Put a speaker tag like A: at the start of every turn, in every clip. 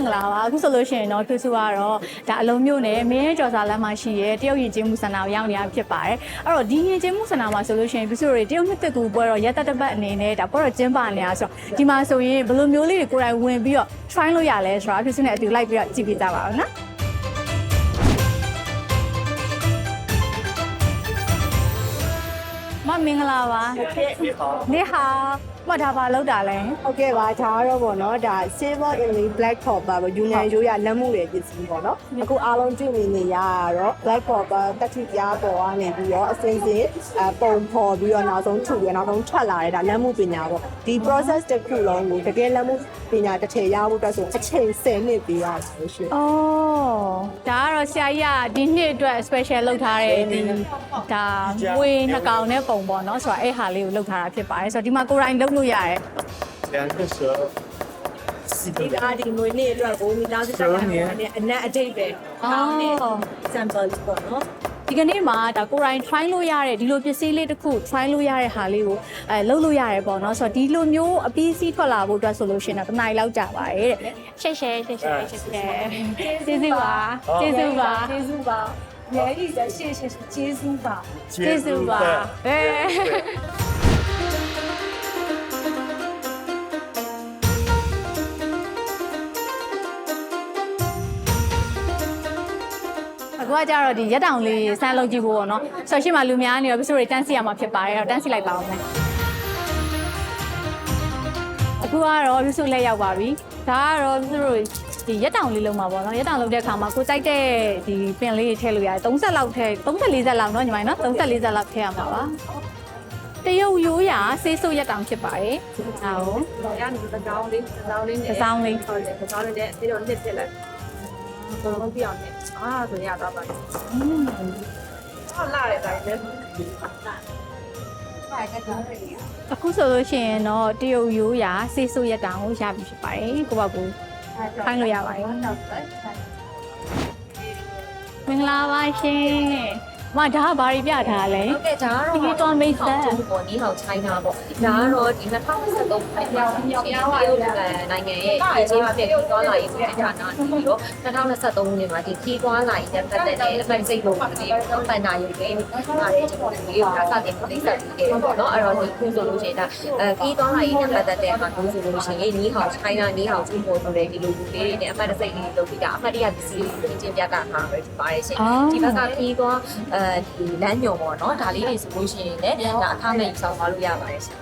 A: င်္ဂလာပါအခုဆိုလို့ရှိရင်တော့သူစုကတော့ဒါအလုံးမျိုးနဲ့မင်းကျော်စာလမ်းမှာရှိရဲတရုတ်ရင်ကျင်းမှုစင်တာကိုရောက်နေတာဖြစ်ပါတယ်အဲ့တော့ဒီရင်ကျင်းမှုစင်တာမှာဆိုလို့ရှိရင်သူစုတွေတရုတ်နှစ်သက်ကူပွဲတော့ရက်သက်တစ်ပတ်အနေနဲ့ဒါပွဲတော့ကျင်းပနေတာဆိုတော့ဒီမှာဆိုရင်ဘယ်လိုမျိုးလေးတွေကိုယ်တိုင်ဝင်ပြီးတော့ try လို့ရလဲဆိုတော့သူစုနဲ့အတူလိုက်ပြီးတော့ကြည့်ပြကြပါဦးနော်မမင်္ဂလာပါနေ့ဟာ မဒါပါလောက်တာလဲ
B: ဟုတ်ကဲ့ပါဒါကတော့ပေါ့နော်ဒါ silver inlay black copper ပေါ့ယူနန်ရိုးရလက်မှုတွေပစ္စည်းပေါ့နော်အခုအားလုံးတွေ့နေနေရတော့ black copper တက်ထိပြားပေါ်ကနေပြီးတော့အစင်းစင်းအပုံဖော်ပြီးတော့နောက်ဆုံးထုတ်ပြီးတော့နောက်ဆုံးထွက်လာတဲ့ဒါလက်မှုပညာပေါ့ဒီ process တစ်ခုလုံးကိုတကယ်လက်မှုပညာတစ်ထည်ရဖို့အတွက်ဆိုအချိန်10နှစ်ပေးရဆိုရှင်။
A: အော်ဒါကတော့ဆရာကြီးကဒီနှစ်အတွက် special လုပ်ထားတဲ့ဒီဒါမွေနှစ်ကောင်နဲ့ပုံပေါ့နော်ဆိုတော့အဲ့ဟာလေးကိုလုပ်ထားတာဖြစ်ပါတယ်ဆိုတော့ဒီမှာကိုယ်တိုင်လုပ်လိရတယ်
C: 两个蛇，四
B: ဒီ
C: 个
B: ကဒီငွေနေ့အတွက်ကိုမိသားစုတက်တာနဲ့အနက်အတိတ်ပဲကောင်းတဲ့ sample ပေါ့နော်
A: ဒီကနေ့မှာဒါကိုယ်တိုင် try လို့ရတဲ့ဒီလိုပစ္စည်းလေးတစ်ခု try လို့ရတဲ့ဟာလေးကိုအဲလုပ်လို့ရတယ်ပေါ့နော်ဆိုတော့ဒီလိုမျိုးအပီးစီးထွက်လာဖို့အတွက်ဆိုလို့ရှိရင်တော့တစ်နိုင်လောက်ကြာပါတယ်တဲ့ရှက်ရှက်ရှက်ရှက်ရှက်ရှက်ကျေးဇူးပါကျေးဇူးပါ
B: ကျေးဇူးပါရဲ့ဒီဆက်ရှေ့ရှေ့ကျေးဇူးပါ
A: ကျေးဇူး ပါအဲ အခုကကြတော့ဒီရက်တောင်လေးဆန်းလုံးကြည့်ဖို့ပေါ့နော်ဆိုတော့ရှိမှလူများနေတော့ပြစိုးတွေတန်းစီရမှာဖြစ်ပါတယ်အဲ့တော့တန်းစီလိုက်ပါအောင်မယ်အခုကတော့ပြစိုးလက်ရောက်ပါပြီဒါကတော့ပြစိုးတို့ဒီရက်တောင်လေးလုံးမှာပေါ့နော်ရက်တောင်လုံးတဲ့အခါမှာကိုကြိုက်တဲ့ဒီပင်လေးတွေထည့်လို့ရတယ်30လောက်ထည့်30 40လောက်เนาะညီမနော်30 40လောက်ထည့်ရမှာပါတရုတ်ရိုးရာဆေးဆုပ်ရက်တောင်ဖြစ်ပါတယ်ဒါကို
B: တော့ရနေတစ်စောင်းလေးတစ်စောင်းလေးနဲ့
A: တစ်စောင်းလေး
B: ဟုတ်တယ်တစ်စောင်းလေးနဲ့ပြီးတော့နှစ်ဖြစ်လိုက် တော့လုံးပြအောင်နဲ့အာဆိုရတော့ပါဟုတ်လာတယ်တိုင်းနဲ့
A: အခုဆိုလို့ရှိရင်တော့တရုတ်ရိုးရာဆေးဆုပ်ရက်တောင်ကိုရပြီဖြစ်ပါတယ်ကိုပေါ့ကိုခိုင်းလို့ရပါတယ်မင်္ဂလာပါရှင်။ မဒါကဘာတွေပြထားလဲ
D: ဟုတ်ကဲ့ဒါကတော့
A: ဒီတော့မိတ်ဆက်
D: ပေါ့နီးဟောင်ချိုင်းတာပေါ့ဒါကတော့ဒီ2023ခုနှစ်မြောက်မြောက်နိုင်ငံရဲ့အချင်းအဖြစ်ခီးသွားလာရေးဆိုတဲ့ဌာနနေပြီးတော့2023ခုနှစ်မှာဒီခီးသွားလာရေးနဲ့ပတ်သက်တဲ့အပိုင်စိတ်လို့ဒီပန်နာရေးတွေပါတယ်ကျွန်တော်ဒီကိုဒါစတင်ပြိဆက်ပြီးတယ်ပေါ့နော်အဲ့တော့ဒီခုဆိုလို့ရှိရင်ဒါအဲခီးသွားလာရေးနဲ့ပတ်သက်တဲ့ဟာမျိုးဆိုလို့ရှိရင်နီးဟောင်ချိုင်းတာနီးဟောင်ချင်းပေါ်ဆိုတဲ့ဒီလိုလူလေးတွေနဲ့အမှတ်တစိတ်လေးလုပ်ပြီးတာအမှတ်တရပစ္စည်းလေးတွေချင်းပြတာမှာပဲဖြစ်ပါတယ်ရှင်ဒီဘက်ကခီးသွားအဲဒီလမ်းညုံပေါ့နော်ဒါလေးတွေဆိုလို့ရှိရင်လည်းဒါအခမဲ့ဆောင်သွားလို့ရပါတယ်ရှင်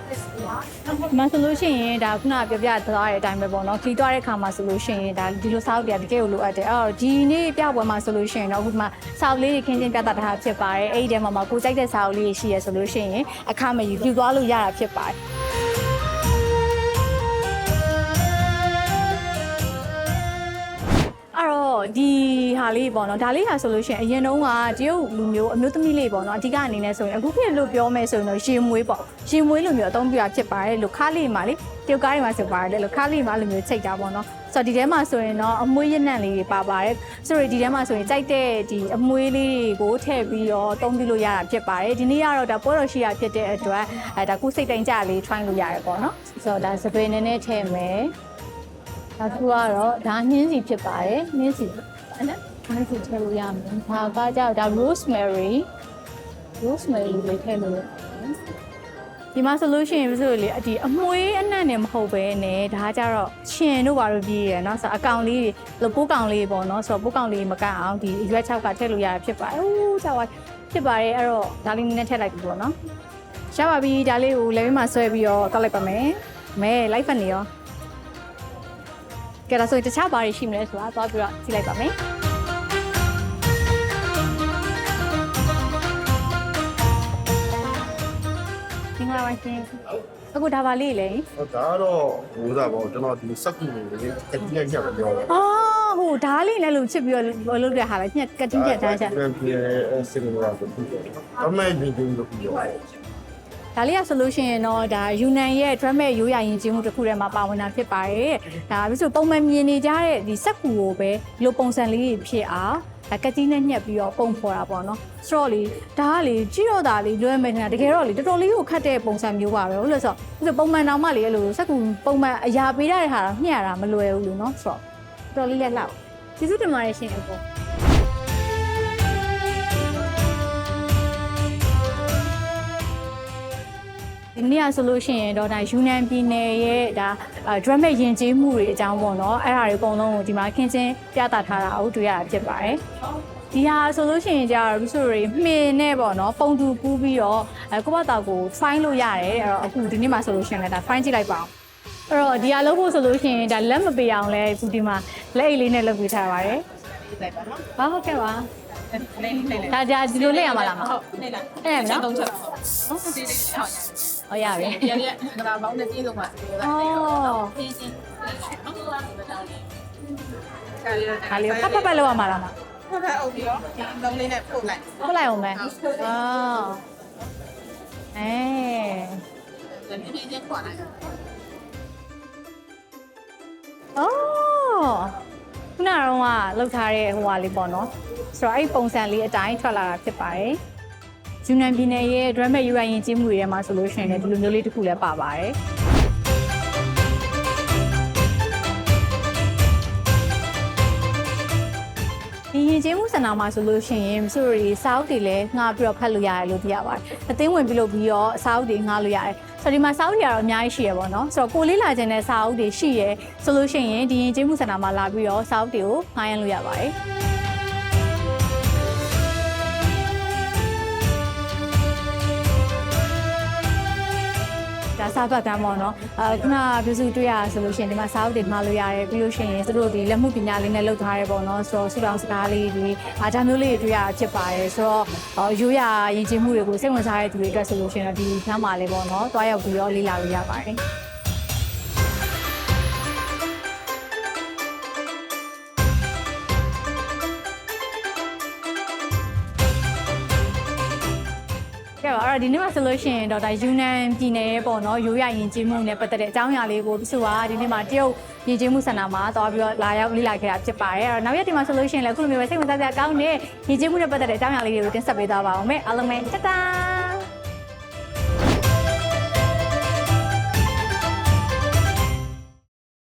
D: ။
A: မဆိုလို့ရှိရင်ဒါခုနကပြောပြသွားတဲ့အတိုင်းပဲပေါ့နော်။ခီးသွားတဲ့ခါမှာဆိုလို့ရှိရင်ဒါဒီလိုစာအုပ်တွေကတကယ်ကိုလိုအပ်တယ်။အဲ့တော့ဒီနေ့ပြပွဲမှာဆိုလို့ရှိရင်တော့အခုမှစာအုပ်လေးတွေခင်းချင်းပြသထားဖြစ်ပါတယ်။အဲ့ဒီထဲမှာမှကိုကြိုက်တဲ့စာအုပ်လေးတွေရှိရဆိုလို့ရှိရင်အခမဲ့ယူပြသွားလို့ရတာဖြစ်ပါတယ်။ လေးပေါ့နော်ဒါလေးဟာဆိုလို့ရှိရင်အရင်တုန်းကတရုတ်လူမျိုးအမျိုးသမီးလေးပေါ့နော်အဓိကအနေနဲ့ဆိုရင်အခုဖြစ်လို့ပြောမယ်ဆိုရင်တော့ရေမွေးပေါ့ရေမွေးလိုမျိုးအသုံးပြတာဖြစ်ပါတယ်လို့ခါလေးမှာလေတရုတ်ကားတွေမှာဆိုပါတယ်လို့ခါလေးမှာလိုမျိုးချိန်တာပေါ့နော်ဆိုတော့ဒီထဲမှာဆိုရင်တော့အမွေးရနံ့လေးတွေပါပါတယ်ဆိုတော့ဒီထဲမှာဆိုရင်ကြိုက်တဲ့ဒီအမွေးလေးတွေကိုထည့်ပြီးတော့သုံးပြလို့ရတာဖြစ်ပါတယ်ဒီနေ့ကတော့ဒါပွဲတော်ရှိရဖြစ်တဲ့အတွက်အဲဒါကုစိတ်တိုင်းကြလေး try လို့ရတယ်ပေါ့နော်ဆိုတော့ဒါစပယ်နည်းနည်းထည့်မယ်နောက်တစ်ခုကတော့ဒါနှင်းစီဖြစ်ပါတယ်နှင်းစီအဲ့ဒါ နှင်းစီထည့်လို့ရမယ်ဒါကကြောက်ဒါ rosemary rosemary လေးထည့်လို့ရတယ်ဒီမှာဆိုလို့ရှိရင်ပြဆိုလေဒီအမွှေးအနံ့နဲ့မဟုတ်ပဲနဲ့ဒါကကြတော့ရှင်တို့ဘာလို့ပြီးရယ်เนาะဆိုတော့အကောင်လေးတွေလို့ပိုးကောင်လေးပေါ့เนาะဆိုတော့ပိုးကောင်လေးမကအောင်ဒီရွက်ချောက်ကထည့်လို့ရတာဖြစ်ပါတယ်အိုးကြောက်ပါဖြစ်ပါတယ်အဲ့တော့ဒါလေးနည်းနည်းထည့်လိုက်ပြီပေါ့เนาะရပါပြီဒါလေးကိုလည်းပြီးမှဆွဲပြီးတော့ကောက်လိုက်ပါမယ်မဲလိုက်ဖက်နေရော ကဲဒါဆိုရင်တခြားဘာတွေရှိမလဲဆိုတာသွားပြီးတော့ကြည့်လိုက်ပါမယ် ဂလာပါရှင်အခုဒါပါလေးလေ
C: ဟောဒါကတော့ဟိုစားပေါ့ကျွန်တော်ဒီစက်ကူလေးတတိယညက်ပြောတယ်
A: အော်ဟိုဓားလေးလည်းလို့ချစ်ပြီးတော့လုပ်တဲ့ဟာပဲညက်ကတိညက်ထားချက်
C: ပြန်ပြန်စင်လာတော့အမေဒီဒီလို့ပြော
A: ဒါလေးကဆိုလို့ရှိရင်တော့ဒါယူနန်ရဲ့ drum ရဲ့ရိုးရာယဉ်ကျေးမှုတစ်ခုထဲမှာပါဝင်တာဖြစ်ပါတယ်ဒါပြီးဆိုပုံမှန်မြင်နေကြတဲ့ဒီစက်ကူကိုပဲဒီလိုပုံစံလေးတွေဖြစ်အောင် ဒါကတိနဲ့ညက်ပြီးတော့ပုံဖော်တာပေါ့နော်ဆိုတော့လေဒါကလေကြည့်တော့ဒါလေလွယ်မယ်ထင်တာတကယ်တော့လေတော်တော်လေးကိုခတ်တဲ့ပုံစံမျိုးပါပဲဟုတ်လို့ဆိုတော့ဆိုပုံမှန်တော့မှလေအဲ့လိုစက်ကူပုံမှန်အရာပေးရတဲ့ဟာတော့ညှက်ရတာမလွယ်ဘူးလို့နော်ဆိုတော့တော်လေးလက်လောက်ကျေးဇူးတင်ပါတယ်ရှင်အကို နေ့ကဆိုလို့ရှိရင်တော့ဒါယူနန်ပြည်နယ်ရဲ့ဒါ drum မဲ့ယဉ်ကျေးမှုတွေအကြောင်းပေါ့နော်အဲ့ဒါတွေအကုန်လုံးကိုဒီမှာခင်းချင်းပြသထားတာကိုတွေ့ရတာဖြစ်ပါတယ်ဒီဟာဆိုလို့ရှိရင်ကြာတော့ပြီးဆိုတွေမှင်နဲ့ပေါ့နော်ပုံတူပူးပြီးတော့အဲကိုယ့်ဘက်တောက်ကို fine လို့ရတယ်အဲ့တော့အခုဒီနေ့မှာဆိုလို့ရှိရင်လည်းဒါ fine ကြည့်လိုက်ပါအောင်အဲ့တော့ဒီဟာလုပ်ဖို့ဆိုလို့ရှိရင်ဒါလက်မပေးအောင်လဲအခုဒီမှာလက်အိတ်လေးနဲ့လုပ်ပေးထားပါတယ်
B: လိုက်ပါနော်
A: ဟာဟုတ်ကဲ့ပါ
E: လေးလေးလေး
A: ဒါကြာဒီလိုလက်ရမှာလားမ
E: ဟုတ်လေးလား
A: အဲ့ရမလား
E: သုံးချက်စီးလေးဟောက်
A: ဟောရပြီ
E: ရရငါပေါင်းနဲ့ပြည့်စုံပါစေ
A: ဩ
E: ပြင်းစင်းဟုတ်ကဲ့
A: ဒါလေးကိုဖတ်ဖတ်ဖတ်လောက်ရမှာလားမ
E: ဖတ်ဖတ်အုပ်ပြီးတော့ဒီလုံးလေးနဲ့ပို့လိုက်
A: ဟုတ်လိုက်အောင်မယ်အာအဲ
E: ဒီပြင်းချင်းခွာလိုက်
A: အော်ခုနကတော့ကလောက်ထားတဲ့ဟိုဟာလေးပေါ့နော်ဆိုတော့အဲ့ဒီပုံစံလေးအတိုင်းထွက်လာတာဖြစ်ပါတယ် ယူနန်ပြည်နယ်ရဲ့ drum and UI ရင်ကျေးမှုတွေထဲမှာဆိုလို့ရှိရင်လည်းဒီလိုမျိုးလေးတစ်ခုလည်းပါပါတယ်ဒီရင်ကျေးမှုစင်တာမှာဆိုလို့ရှိရင်ဆိုရီစာအုပ်တွေလည်းငှားပြီးတော့ဖတ်လို့ရတယ်လို့သိရပါတယ်။အသိဝင်ပြီးလို့ပြီးတော့စာအုပ်တွေငှားလို့ရတယ်။ဆိုတော့ဒီမှာစာအုပ်တွေကတော့အများကြီးရှိရပါတော့။ဆိုတော့ကိုလေးလာခြင်းတဲ့စာအုပ်တွေရှိရဲဆိုလို့ရှိရင်ဒီရင်ကျေးမှုစင်တာမှာလာပြီးတော့စာအုပ်တွေကိုငှားရမ်းလို့ရပါတယ်။ ဒါစားပတ်ကမ်းပေါ့နော်အဲခုနကပြုစုတွေ့ရဆိုလို့ရှိရင်ဒီမှာစားအုပ်တွေမှားလို့ရတယ်ပြီးလို့ရှိရင်သူတို့ဒီလက်မှုပညာလေးနဲ့လုပ်ထားရဲပေါ့နော်ဆိုတော့ဆူတောင်စကားလေးတွေအားဒါမျိုးလေးတွေတွေ့ရဖြစ်ပါတယ်ဆိုတော့အော်ရိုးရာယဉ်ကျေးမှုတွေကိုစိတ်ဝင်စားတဲ့သူတွေအတွက်ဆိုလို့ရှိရင်တော့ဒီခန်းမှာလေးပေါ့နော်တွားရောက်ပြီးတော့လေ့လာလို့ရပါတယ် တော့ဒီနေ့မှာဆိုလို့ရှိရင်တော့ဒါယူနန်ပြည်နယ်ရဲ့ပေါ့နော်ရိုးရယဉ်ကျေးမှုနဲ့ပတ်သက်တဲ့အကြောင်းအရာလေးကိုသူကဒီနေ့မှာတရုတ်ယဉ်ကျေးမှုစင်တာမှာသွားပြီးတော့လာရောက်လေ့လာခဲ့တာဖြစ်ပါတယ်အဲ့တော့နောက်ရက်ဒီမှာဆိုလို့ရှိရင်လည်းအခုလိုမျိုးပဲစိတ်ဝင်စားစရာကောင်းတဲ့ယဉ်ကျေးမှုနဲ့ပတ်သက်တဲ့အကြောင်းအရာလေးတွေကိုတင်ဆက်ပေးသွားပါအောင်မယ်အားလုံးပဲတတား